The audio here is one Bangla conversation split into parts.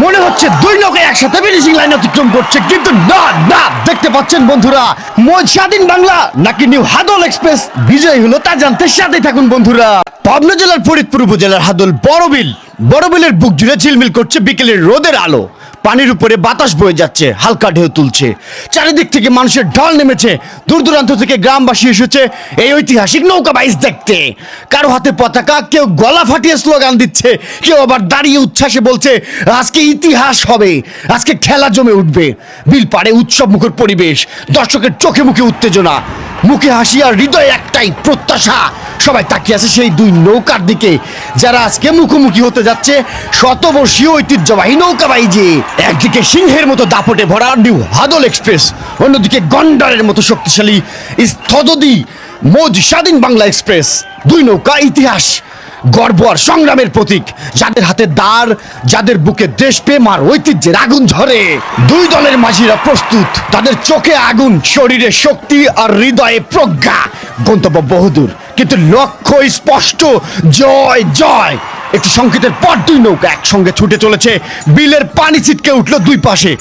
মনে হচ্ছে দুই লোকে একসাথে ফিনিশিং লাইন অতিক্রম করছে, কিন্তু না না, দেখতে পাচ্ছেন বন্ধুরা মোজ স্বাধীন বাংলা নাকি নিউ হাদল এক্সপ্রেস বিজয়ী হলো তা জানতে সাথে থাকুন বন্ধুরা। পাবনা জেলার ফরিদপুর উপজেলার হাদল বড়বিল বড়বিলের বুক জুড়ে ঝিলমিল করছে বিকেলের রোদের আলো। পানির উপরে বাতাস বয়ে যাচ্ছে, হালকা ঢেউ তুলছে। চারিদিক থেকে মানুষের ঢল নেমেছে। দূর দূরান্ত থেকে গ্রামবাসী এসেছে এই ঐতিহাসিক নৌকা বাইস দেখতে। কারও হাতে পতাকা, কেউ গলা ফাটিয়ে স্লোগান দিচ্ছে, কেউ আবার দাঁড়িয়ে উচ্ছ্বাসে বলছে, আজকে ইতিহাস হবে, আজকে খেলা জমে উঠবে। বিল পাড়ে উৎসব মুখর পরিবেশ, দর্শকের চোখে মুখে উত্তেজনা, মুখে হাসি আর হৃদয়ে একটাই প্রত্যাশা। সবাই তাকিয়ে আছে সেই দুই নৌকার দিকে, যারা আজকে মুখোমুখি হতে যাচ্ছে শতবর্ষীয় ঐতিহ্যবাহী নৌকা বাইজে। একদিকে সিংহের মতো দাপটে ভরা নিউ হাদল এক্সপ্রেস, অন্যদিকে গন্ডারের মতো শক্তিশালী স্থদদি মোজ স্বাধীন বাংলা এক্সপ্রেস। দুই নৌকা ইতিহাস, গর্ব আর সংগ্রামের প্রতীক, যাদের হাতে দাঁড় যাদের বুকে দেশপ্রেম আর ঐতিহ্যের আগুন ঝরে দুই দলের মাঝিরা প্রস্তুত, তাদের চোখে আগুন, শরীরে শক্তি আর হৃদয়ে প্রজ্ঞা। গন্তব্য বহুদূর, কিন্তু লক্ষ্য স্পষ্ট, জয় জয়। একটি সংকেতের পর দুই নৌকা একসঙ্গে ছুটে চলেছে। বিলের পানি ছিটকে উঠল দুই পাশে।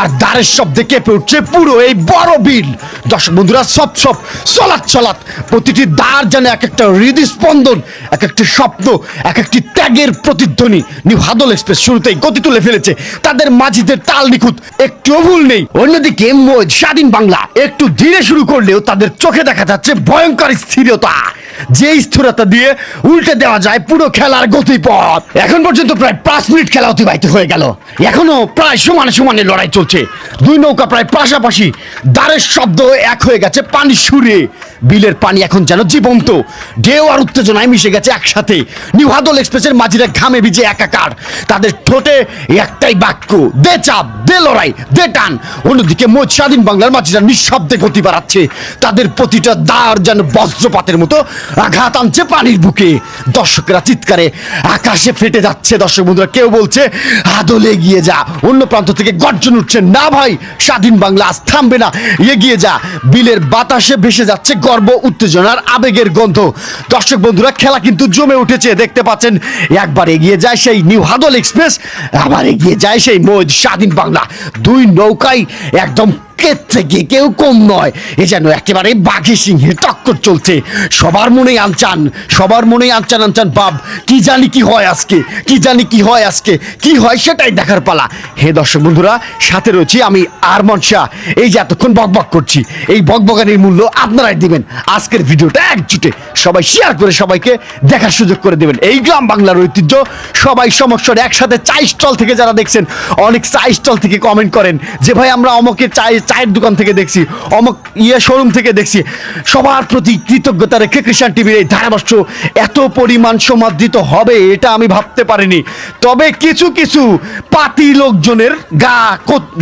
আর দ্বারের শব্দে কেঁপে উঠছে পুরো এই বড় বিল। দর্শক বন্ধুরা, সব সব চলাত চলাত প্রতিটি দ্বার যেন এক একটা হৃদস্পন্দন এক একটি স্বপ্ন এক একটি ত্যাগের প্রতিধ্বনি। নিউ হাদল এক্সপ্রেস শুরুতেই গতি তুলে ফেলেছে। তাদের মাঝিদের তাল নিখুঁত, একটু ভুল নেই। অন্যদিকে স্বাধীন বাংলা, একটু ধীরে শুরু করলেও তাদের চোখে দেখা যাচ্ছে ভয়ঙ্কর স্থিরতা। যে স্থিরতা দিয়ে উল্টে দেওয়া যায় পুরো খেলার গতিপথ। এখন পর্যন্ত প্রায় পাঁচ মিনিট খেলা অতিবাহিত হয়ে গেল। এখনও প্রায় সমানে সমানে লড়াই চলছে। দুই নৌকা প্রায় পাশাপাশি দ্বারের শব্দ এক হয়ে গেছে পানি সুরে। বিলের পানি এখন যেন জীবন্ত। ঢেউ আর উত্তেজনায় মিশে গেছে একসাথে। নিউ হাদল এক্সপ্রেসের মাঝিরা ঘামে ভিজে একাকার। তাদের ঠোঁটে একটাই বাক্য, দে চাপ, দে লড়াই, দে টান। অন্যদিকে মোট স্বাধীন বাংলার মাঝিরা নিঃশব্দে গতি বাড়াচ্ছে। তাদের প্রতিটা দ্বার যেন বজ্রপাতের মতো আঘাত আনছে পানির বুকে। দর্শকরা চিৎকারে আকাশে ফেটে যাচ্ছে। দর্শক বন্ধুরা, কেউ বলছে, আদল এগিয়ে যা। অন্য প্রান্ত থেকে গর্জন উঠছে, না ভাই, স্বাধীন বাংলা আজ থামবে না, এগিয়ে যা। বিলের বাতাসে ভেসে যাচ্ছে গর্ব, উত্তেজনার আবেগের গন্ধ। দর্শক বন্ধুরা, খেলা কিন্তু জমে উঠেছে। দেখতে পাচ্ছেন, একবার এগিয়ে যায় সেই নিউ হাদল এক্সপ্রেস, আবার এগিয়ে যায় সেই মজ স্বাধীন বাংলা। দুই নৌকাই একদম কের থেকে কেউ কম নয়। এ যেন একেবারে বাঘে সিংহের টক্কর চলছে। সবার মনে আনচান সবার মনে আনচান আনচান বাপ, কি জানি কি হয় আজকে, কি জানি কি হয় আজকে, কি হয় সেটাই দেখার পালা। হে দর্শক বন্ধুরা, সাথে রয়েছি আমি আরমান শাহ। এই যে এতক্ষণ বকবক করছি, এই বকবকানির মূল্য আপনারাই দিবেন। আজকের ভিডিওটা একজুটে। সবাই শেয়ার করে সবাইকে দেখার সুযোগ করে দেবেন। এই গ্রাম বাংলার ঐতিহ্য, সবাই সমস্যার একসাথে চাই স্টল থেকে যারা দেখছেন, অনেক চাই স্টল থেকে কমেন্ট করেন যে, ভাই, আমরা অমকের চাই চায়ের দোকান থেকে দেখছি, অমক ইয়ে শোরুম থেকে দেখছি, সবার প্রতি কৃতজ্ঞতা রেখে কৃষাণ টিভির এই ধারাভাষ্য এত পরিমাণ সমাদৃত হবে এটা আমি ভাবতে পারিনি। তবে কিছু কিছু পাতি লোকজনের গা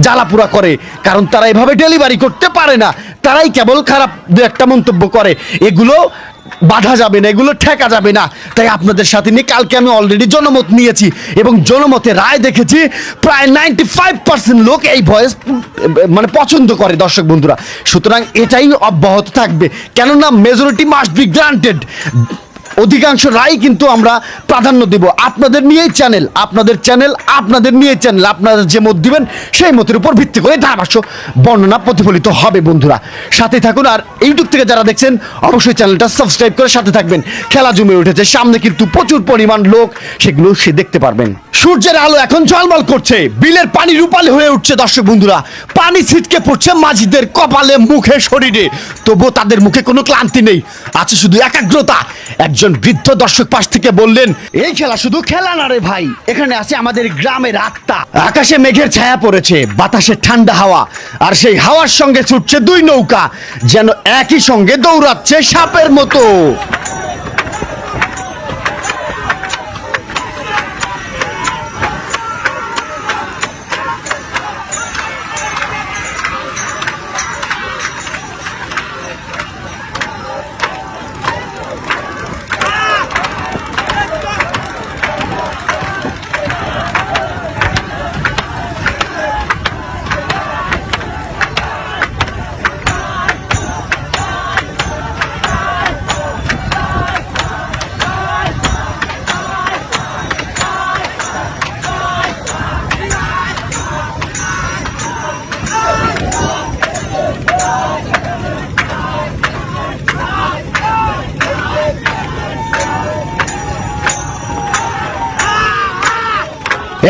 জ্বালাপুরা করে, কারণ তারা এভাবে ডেলিভারি করতে পারে না। তারাই কেবল খারাপ দু একটা মন্তব্য করে। এগুলো বাধা যাবে না, এগুলো ঠেকা যাবে না। তাই আপনাদের সাথে নিয়ে কালকে আমি অলরেডি জনমত নিয়েছি এবং জনমতে রায় দেখেছি, প্রায় নাইনটি ফাইভ পার্সেন্ট লোক এই ভয়েস মানে পছন্দ করে দর্শক বন্ধুরা। সুতরাং এটাই অব্যাহত থাকবে। কেননা মেজরিটি মাস্ট বি গ্রান্টেড অধিকাংশ রায় কিন্তু আমরা প্রাধান্য দেব। আপনাদের নিয়েই চ্যানেল আপনাদের চ্যানেল আপনাদের নিয়ে চ্যানেল আপনারা যে মত দিবেন, সেই মতের উপর ভিত্তি করে ধারাভাষ্য বর্ণনা প্রতিফলিত হবে বন্ধুরা। সাথে থাকুন আর ইউটিউব থেকে যারা দেখছেন, অবশ্যই চ্যানেলটা সাবস্ক্রাইব করে সাথে থাকবেন। খেলা জমে উঠেছে, সামনে কিন্তু প্রচুর পরিমাণ লোক, সেগুলো সে দেখতে পারবেন। সূর্যের আলো এখন ঝলমল করছে, বিলের পানি রূপালে হয়ে উঠছে দর্শক বন্ধুরা। পানি ছিটকে পড়ছে মাঝিদের কপালে, মুখে, শরীরে। তবুও তাদের মুখে কোনো ক্লান্তি নেই, আছে শুধু একাগ্রতা। একজন বৃদ্ধ দর্শক পাশ থেকে বললেন, এই খেলা শুধু খেলা না রে ভাই, এখানে আছে আমাদের গ্রামের আত্মা আকাশে মেঘের ছায়া পড়েছে, বাতাসে ঠান্ডা হাওয়া, আর সেই হাওয়ার সঙ্গে ছুটছে দুই নৌকা, যেন একই সঙ্গে দৌড়াচ্ছে সাপের মতো।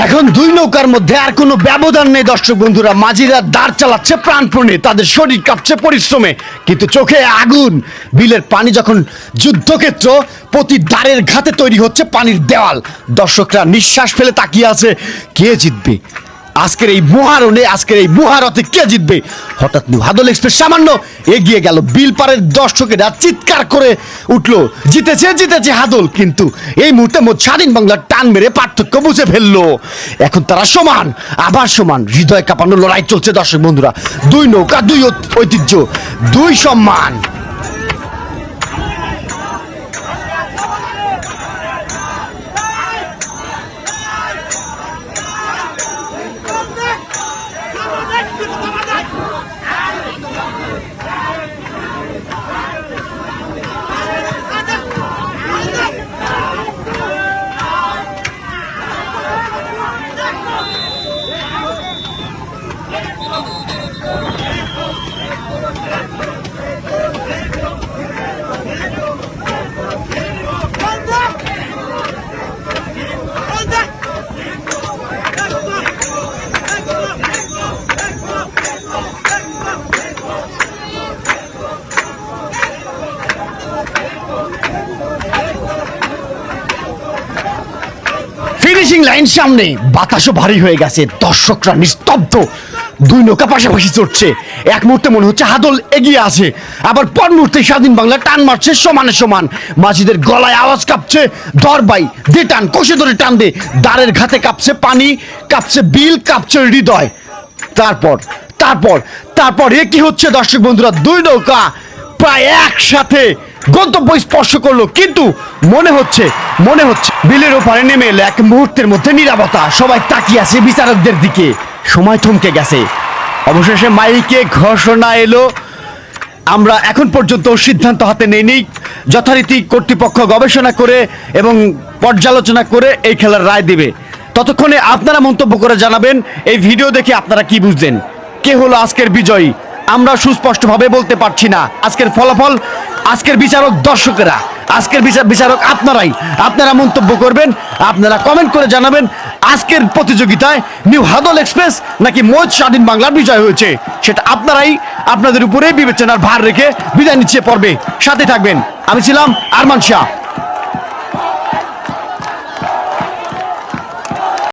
এখন দুই নৌকার মধ্যে আর কোনো ব্যবধান নেই, দর্শক বন্ধুরা। মাঝিরা দাঁড় চালাচ্ছে, প্রাণপণে, তাদের শরীর কাঁপছে পরিশ্রমে। কিন্তু চোখে আগুন। বিলের পানি যখন যুদ্ধক্ষেত্র প্রতি দ্বারের ঘাতে তৈরি হচ্ছে পানির দেওয়াল। দর্শকরা নিঃশ্বাস ফেলে তাকিয়ে আছে, কে জিতবে? আজকের এই মহারণে, আজকের এই মহারথে কে জিতবে? হঠাৎ হাদল এক্সপ্রেস সামান্য এগিয়ে গেল। বিল পারের দর্শকেরা চিৎকার করে উঠল, জিতেছে জিতেছে হাদল। কিন্তু এই মুহূর্তে মোট স্বাধীন বাংলার টান মেরে পার্থক্য বুঝে ফেলল। এখন তারা সমান, আবার সমান। হৃদয় কাঁপানো লড়াই চলছে দর্শক বন্ধুরা। দুই নৌকা, দুই ঐতিহ্য, দুই সম্মান। লাইন সামনে। বাতাসও ভারী হয়ে গেছে। দর্শকরা নিস্তব্ধ। দুই নৌকা পাশাপাশি চড়ছে। এক মুহূর্তে মনে হচ্ছে হাদল এগিয়ে আছে। আবার পর মুহূর্তে স্বাধীন বাংলা টান মারছে সমানে সমান। মাঝিদের গলায় আওয়াজ কাঁপছে। দরবাই দে টান, কষে ধরে টান দে দ্বারের ঘাতে কাঁপছে পানি, কাঁপছে বিল, কাঁপছে হৃদয়। তারপর তারপর তারপর এ কি হচ্ছে দর্শক বন্ধুরা? দুই নৌকা প্রায় একসাথে গন্তব্য স্পর্শ করল, কিন্তু মনে হচ্ছে মনে হচ্ছে, বিলের ওপারে নেমে এলো এক মুহূর্তের মধ্যে নিরাপত্তা। সবাই তাকিয়ে আছে বিচারকদের দিকে। সময় থমকে গেছে। অবশেষে মাইকে ঘোষণা এলো, আমরা এখন পর্যন্ত সিদ্ধান্ত হাতে নেইনি। যথারীতি কর্তৃপক্ষ গবেষণা করে এবং পর্যালোচনা করে এই খেলার রায় দিবে। ততক্ষণে আপনারা মন্তব্য করে জানাবেন। এই ভিডিও দেখে আপনারা কি বুঝলেন? কে হলো আজকের বিজয়ী? আমরা সুস্পষ্টভাবে বলতে পারছি না। আজকের ফলাফল আজকের বিচারক দর্শকেরা, আজকের বিচার বিচারক আপনারাই, আপনারা মন্তব্য করবেন, আপনারা কমেন্ট করে জানাবেন আজকের প্রতিযোগিতায় নিউ হাদল এক্সপ্রেস নাকি মোজ স্বাধীন বাংলার বিজয় হয়েছে, সেটা আপনারাই আপনাদের উপরে বিবেচনার ভার রেখে বিদায় নিচ্ছে পর্বে। সাথে থাকবেন, আমি ছিলাম আরমান শাহ।